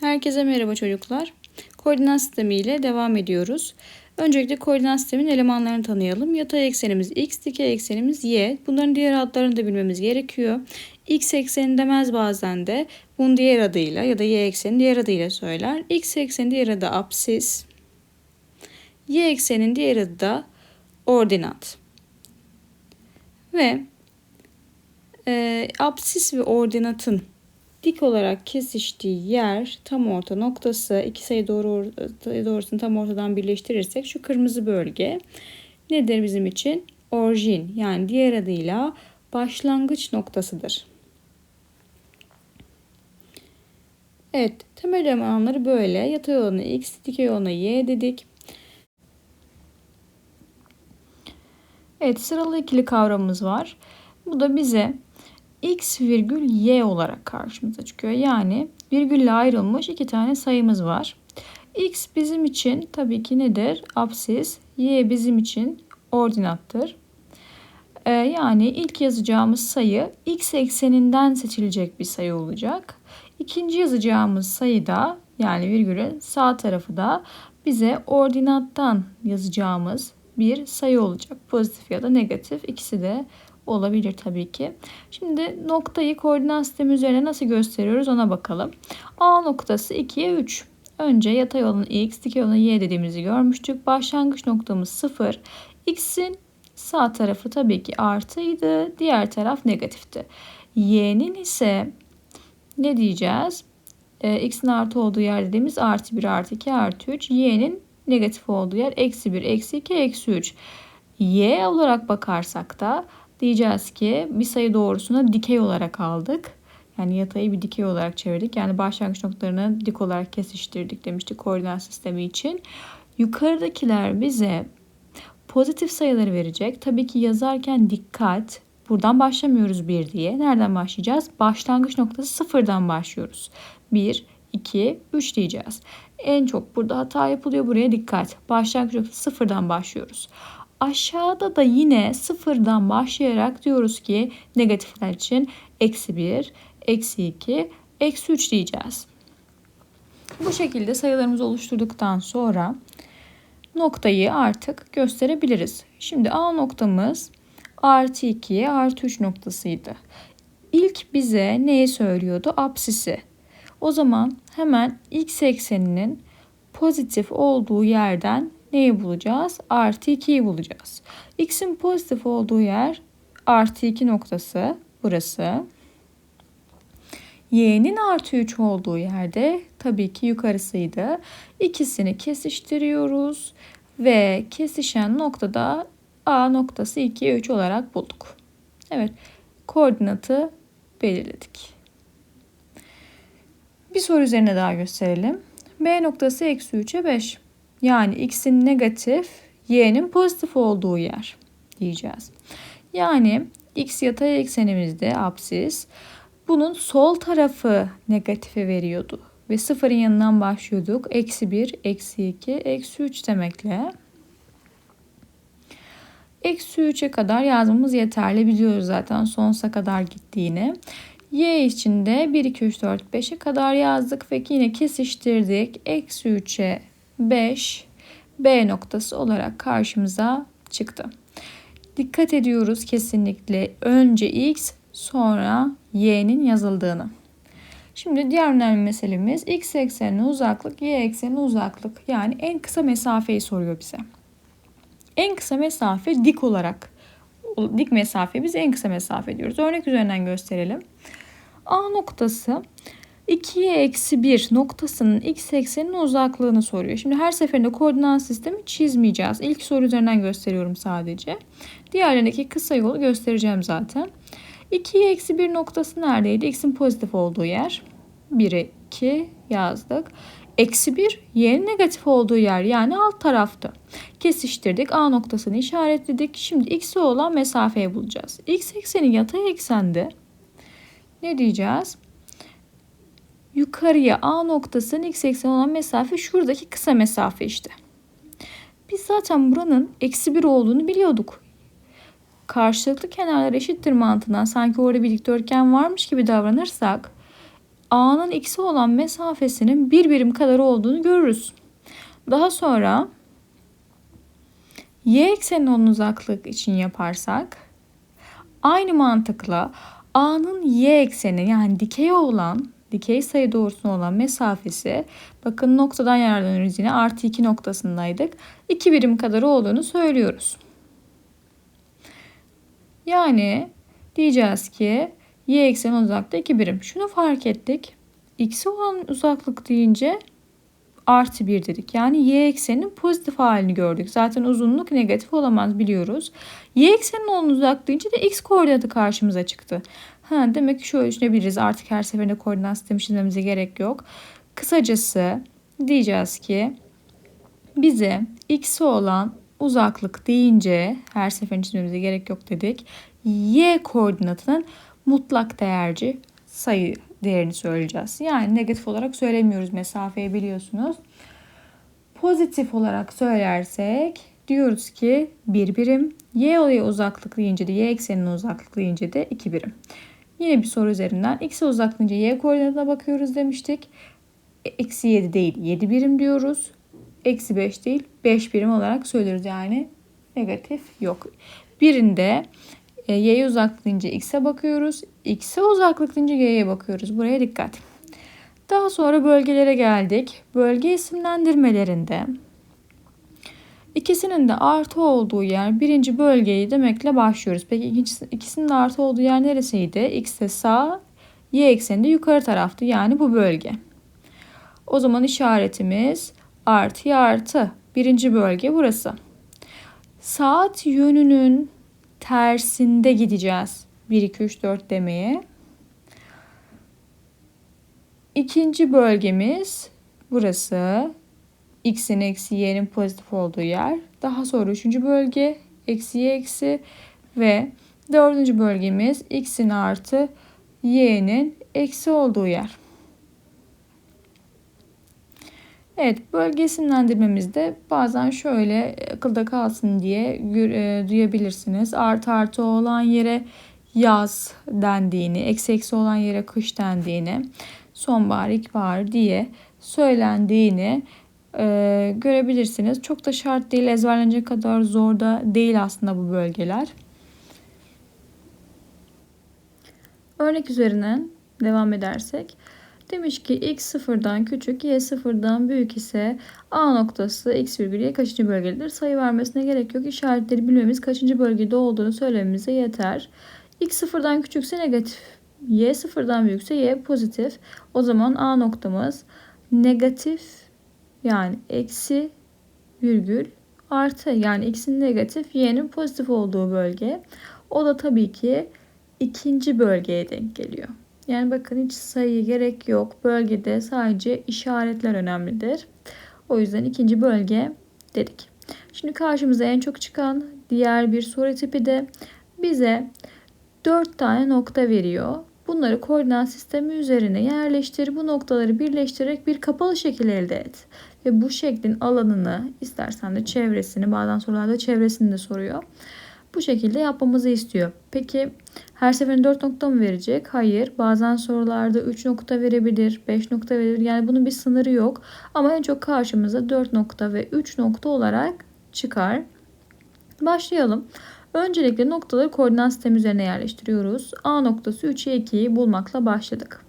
Herkese merhaba çocuklar. Koordinat sistemi ile devam ediyoruz. Öncelikle koordinat sisteminin elemanlarını tanıyalım. Yatay eksenimiz x, dikey eksenimiz y. Bunların diğer adlarını da bilmemiz gerekiyor. x ekseni demez bazen de bunun diğer adıyla ya da y ekseni diğer adıyla söyler. x ekseni diğer adı apsis. Y eksenin diğer adı da ordinat. Ve e, apsis ve ordinatın dik olarak kesiştiği yer tam orta noktası iki sayı doğru doğrusunu tam ortadan birleştirirsek şu kırmızı bölge nedir bizim için? Orijin yani diğer adıyla başlangıç noktasıdır. Evet temel elemanları böyle yatay olanı x dikey olanı y dedik. Evet sıralı ikili kavramımız var. Bu da bize x virgül y olarak karşımıza çıkıyor. Yani virgülle ayrılmış iki tane sayımız var. x bizim için tabii ki nedir? Apsis. y bizim için ordinattır. Ee, yani ilk yazacağımız sayı x ekseninden seçilecek bir sayı olacak. İkinci yazacağımız sayı da yani virgülün sağ tarafı da bize ordinattan yazacağımız bir sayı olacak. Pozitif ya da negatif ikisi de olabilir tabii ki. Şimdi noktayı koordinat sistemi üzerine nasıl gösteriyoruz ona bakalım. A noktası 2'ye 3. Önce yatay olan x, dikey olan y dediğimizi görmüştük. Başlangıç noktamız 0. X'in sağ tarafı tabii ki artıydı. Diğer taraf negatifti. Y'nin ise ne diyeceğiz? Ee, X'in artı olduğu yer dediğimiz artı 1 artı 2 artı 3. Y'nin negatif olduğu yer eksi 1 eksi 2 eksi 3. Y olarak bakarsak da Diyeceğiz ki bir sayı doğrusuna dikey olarak aldık. Yani yatayı bir dikey olarak çevirdik. Yani başlangıç noktalarını dik olarak kesiştirdik demiştik koordinat sistemi için. Yukarıdakiler bize pozitif sayıları verecek. Tabii ki yazarken dikkat. Buradan başlamıyoruz 1 diye. Nereden başlayacağız? Başlangıç noktası sıfırdan başlıyoruz. 1, 2, 3 diyeceğiz. En çok burada hata yapılıyor. Buraya dikkat. Başlangıç noktası sıfırdan başlıyoruz. Aşağıda da yine sıfırdan başlayarak diyoruz ki negatifler için eksi 1, eksi 2, eksi 3 diyeceğiz. Bu şekilde sayılarımızı oluşturduktan sonra noktayı artık gösterebiliriz. Şimdi A noktamız artı 2'ye artı 3 noktasıydı. İlk bize neyi söylüyordu? Apsisi. O zaman hemen x ekseninin pozitif olduğu yerden neyi bulacağız? Artı 2'yi bulacağız. X'in pozitif olduğu yer artı 2 noktası burası. Y'nin artı 3 olduğu yerde tabii ki yukarısıydı. İkisini kesiştiriyoruz ve kesişen noktada A noktası 2'ye 3 olarak bulduk. Evet koordinatı belirledik. Bir soru üzerine daha gösterelim. B noktası eksi 3'e 5. Yani x'in negatif, y'nin pozitif olduğu yer diyeceğiz. Yani x yatay eksenimizde apsis. Bunun sol tarafı negatife veriyordu. Ve sıfırın yanından başlıyorduk. Eksi 1, eksi 2, eksi 3 demekle. Eksi 3'e kadar yazmamız yeterli. Biliyoruz zaten sonsuza kadar gittiğini. Y için de 1, 2, 3, 4, 5'e kadar yazdık ve yine kesiştirdik. Eksi 3'e 5 B noktası olarak karşımıza çıktı. Dikkat ediyoruz kesinlikle önce x sonra y'nin yazıldığını. Şimdi diğer önemli meselemiz x eksenine uzaklık, y eksenine uzaklık. Yani en kısa mesafeyi soruyor bize. En kısa mesafe dik olarak dik mesafe biz en kısa mesafe diyoruz. Örnek üzerinden gösterelim. A noktası 2'ye eksi 1 noktasının x ekseninin uzaklığını soruyor. Şimdi her seferinde koordinat sistemi çizmeyeceğiz. İlk soru üzerinden gösteriyorum sadece. Diğerlerindeki kısa yolu göstereceğim zaten. 2'ye eksi 1 noktası neredeydi? X'in pozitif olduğu yer. 1'e 2 yazdık. Eksi 1 y'nin negatif olduğu yer yani alt tarafta. Kesiştirdik. A noktasını işaretledik. Şimdi x'e olan mesafeyi bulacağız. X ekseni yatay eksende ne diyeceğiz? Yukarıya A noktasının x ekseni olan mesafe şuradaki kısa mesafe işte. Biz zaten buranın eksi 1 olduğunu biliyorduk. Karşılıklı kenarlar eşittir mantığından sanki orada bir dikdörtgen varmış gibi davranırsak A'nın x'e olan mesafesinin bir birim kadar olduğunu görürüz. Daha sonra y ekseninin olan uzaklık için yaparsak aynı mantıkla A'nın y ekseni yani dikey olan dikey sayı doğrusuna olan mesafesi bakın noktadan yararlanıyoruz yine artı 2 noktasındaydık. 2 birim kadar olduğunu söylüyoruz. Yani diyeceğiz ki y ekseni uzakta 2 birim. Şunu fark ettik. X'e olan uzaklık deyince artı 1 dedik. Yani y ekseninin pozitif halini gördük. Zaten uzunluk negatif olamaz biliyoruz. Y ekseninin olan uzaklığı deyince de x koordinatı karşımıza çıktı. Ha, demek ki şöyle düşünebiliriz. Artık her seferinde koordinat sistemi çizmemize gerek yok. Kısacası diyeceğiz ki bize x'e olan uzaklık deyince her seferinde çizmemize gerek yok dedik. Y koordinatının mutlak değerci sayı değerini söyleyeceğiz. Yani negatif olarak söylemiyoruz mesafeyi biliyorsunuz. Pozitif olarak söylersek diyoruz ki bir birim. Y olayı uzaklık deyince de y ekseninin uzaklık deyince de 2 birim. Yine bir soru üzerinden x'e uzaklığınca y koordinatına bakıyoruz demiştik. E, eksi 7 değil 7 birim diyoruz. Eksi 5 değil 5 birim olarak söylüyoruz yani negatif yok. Birinde e, y'ye uzaklık deyince x'e bakıyoruz. X'e uzaklık deyince y'ye bakıyoruz. Buraya dikkat. Daha sonra bölgelere geldik. Bölge isimlendirmelerinde ikisinin de artı olduğu yer birinci bölgeyi demekle başlıyoruz. Peki ikisinin de artı olduğu yer neresiydi? X de sağ, y ekseninde yukarı taraftı. Yani bu bölge. O zaman işaretimiz artı artı. Birinci bölge burası. Saat yönünün tersinde gideceğiz. 1, 2, 3, 4 demeye. İkinci bölgemiz burası. X'in eksi y'nin pozitif olduğu yer. Daha sonra üçüncü bölge eksi y eksi ve dördüncü bölgemiz x'in artı y'nin eksi olduğu yer. Evet bölge isimlendirmemizde bazen şöyle akılda kalsın diye e, duyabilirsiniz. Artı artı olan yere yaz dendiğini, eksi eksi olan yere kış dendiğini, sonbahar, ilkbahar diye söylendiğini e, görebilirsiniz. Çok da şart değil, ezberlenecek kadar zor da değil aslında bu bölgeler. Örnek üzerinden devam edersek Demiş ki x sıfırdan küçük, y sıfırdan büyük ise A noktası x virgül y kaçıncı bölgededir? Sayı vermesine gerek yok. İşaretleri bilmemiz kaçıncı bölgede olduğunu söylememize yeter. x sıfırdan küçükse negatif, y sıfırdan büyükse y pozitif. O zaman A noktamız negatif yani eksi virgül artı yani x'in negatif y'nin pozitif olduğu bölge. O da tabii ki ikinci bölgeye denk geliyor. Yani bakın hiç sayı gerek yok. Bölgede sadece işaretler önemlidir. O yüzden ikinci bölge dedik. Şimdi karşımıza en çok çıkan diğer bir soru tipi de bize 4 tane nokta veriyor. Bunları koordinat sistemi üzerine yerleştir. Bu noktaları birleştirerek bir kapalı şekil elde et. Ve bu şeklin alanını istersen de çevresini bazen sorularda çevresini de soruyor. Bu şekilde yapmamızı istiyor. Peki her seferinde 4 nokta mı verecek? Hayır. Bazen sorularda 3 nokta verebilir, 5 nokta verebilir. Yani bunun bir sınırı yok. Ama en çok karşımıza 4 nokta ve 3 nokta olarak çıkar. Başlayalım. Öncelikle noktaları koordinat sistemi üzerine yerleştiriyoruz. A noktası 3'e 2'yi bulmakla başladık.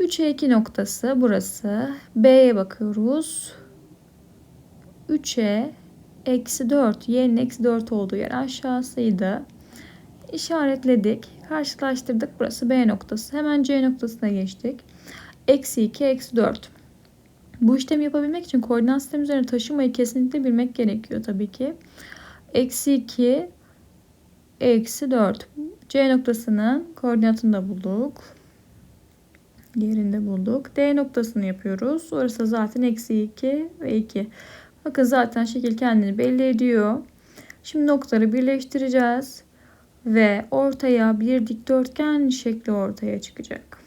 3'e 2 noktası burası. B'ye bakıyoruz. 3'e eksi 4. Y'nin eksi 4 olduğu yer aşağısıydı işaretledik. Karşılaştırdık. Burası B noktası. Hemen C noktasına geçtik. Eksi 2, eksi 4. Bu işlemi yapabilmek için koordinat sistemi üzerine taşımayı kesinlikle bilmek gerekiyor tabii ki. Eksi 2, eksi 4. C noktasının koordinatını da bulduk. Yerinde bulduk. D noktasını yapıyoruz. Orası zaten eksi 2 ve 2. Bakın zaten şekil kendini belli ediyor. Şimdi noktaları birleştireceğiz ve ortaya bir dikdörtgen şekli ortaya çıkacak.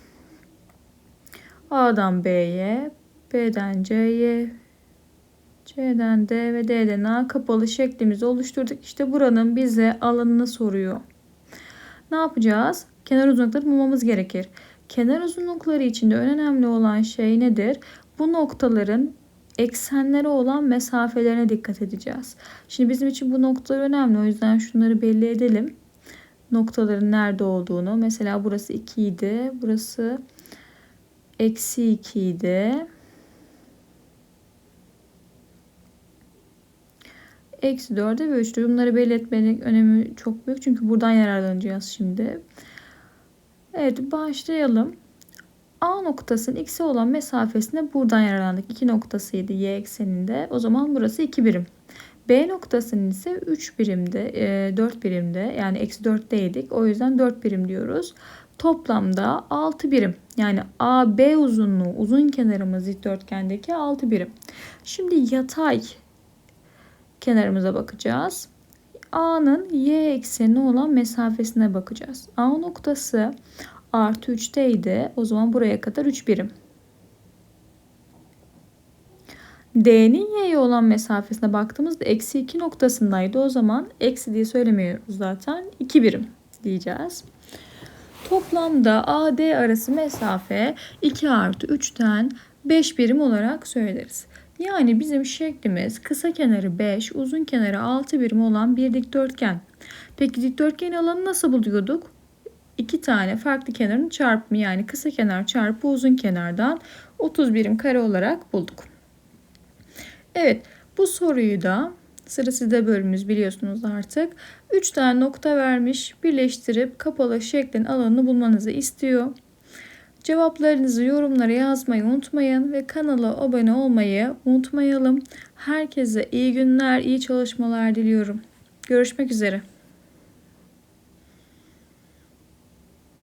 A'dan B'ye, B'den C'ye, C'den D ve D'den A kapalı şeklimizi oluşturduk. İşte buranın bize alanını soruyor. Ne yapacağız? Kenar uzunlukları bulmamız gerekir. Kenar uzunlukları içinde en önemli olan şey nedir? Bu noktaların eksenlere olan mesafelerine dikkat edeceğiz. Şimdi bizim için bu noktalar önemli. O yüzden şunları belli edelim. Noktaların nerede olduğunu. Mesela burası 2 idi. Burası eksi 2 idi. Eksi 4'e ve 3'tür. Bunları belli etmenin önemi çok büyük. Çünkü buradan yararlanacağız şimdi. Evet başlayalım. A noktasının x'e olan mesafesine buradan yararlandık. 2 noktasıydı y ekseninde. O zaman burası 2 birim. B noktasının ise 3 birimde, 4 birimde yani eksi 4'teydik. O yüzden 4 birim diyoruz. Toplamda 6 birim. Yani AB uzunluğu uzun kenarımız dikdörtgendeki 6 birim. Şimdi yatay kenarımıza bakacağız. A'nın y eksenine olan mesafesine bakacağız. A noktası artı 3'teydi. O zaman buraya kadar 3 birim. D'nin y'ye olan mesafesine baktığımızda eksi 2 noktasındaydı. O zaman eksi diye söylemiyoruz zaten. 2 birim diyeceğiz. Toplamda AD arası mesafe 2 artı 3'ten 5 birim olarak söyleriz. Yani bizim şeklimiz kısa kenarı 5, uzun kenarı 6 birim olan bir dikdörtgen. Peki dikdörtgen alanı nasıl buluyorduk? İki tane farklı kenarın çarpımı yani kısa kenar çarpı uzun kenardan 30 birim kare olarak bulduk. Evet bu soruyu da sıra sizde bölümümüz biliyorsunuz artık. 3 tane nokta vermiş birleştirip kapalı şeklin alanını bulmanızı istiyor. Cevaplarınızı yorumlara yazmayı unutmayın ve kanala abone olmayı unutmayalım. Herkese iyi günler, iyi çalışmalar diliyorum. Görüşmek üzere.